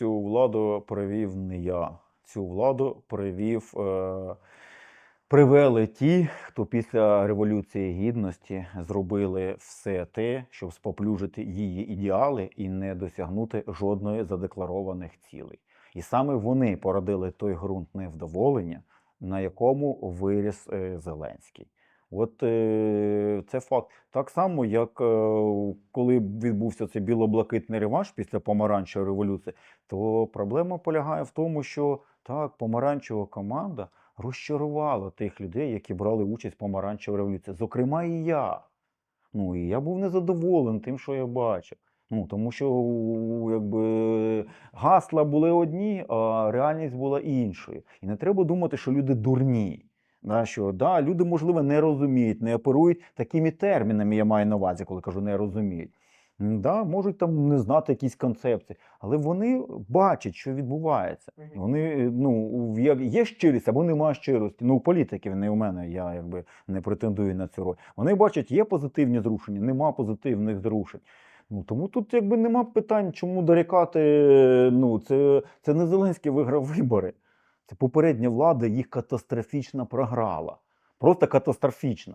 цю владу привів не я. Цю владу привів, е, привели ті, хто після Революції Гідності зробили все те, щоб споплюжити її ідеали і не досягнути жодної задекларованих цілей. І саме вони породили той ґрунт невдоволення, на якому виріс е, Зеленський. От е, це факт. Так само, як е, коли відбувся цей біло-блакитний реванш після помаранчевої революції, то проблема полягає в тому, що так, помаранчева команда розчарувала тих людей, які брали участь в помаранчевій революції. Зокрема, і я. Ну, і я був незадоволений тим, що я бачив. Ну, тому що якби, гасла були одні, а реальність була іншою. І не треба думати, що люди дурні. Да, що да, люди, можливо, не розуміють, не оперують такими термінами, я маю на увазі, коли кажу не розуміють. Да, можуть там не знати якісь концепції, але вони бачать, що відбувається. Вони е, ну, є щирість або немає щирості. Ну, у політиків не у мене, я якби не претендую на цю роль. Вони бачать, є позитивні зрушення, нема позитивних зрушень. Ну, тому тут якби нема питань, чому дорікати. е, Ну, це, це не Зеленський виграв вибори. Це попередня влада їх катастрофічно програла. Просто катастрофічно.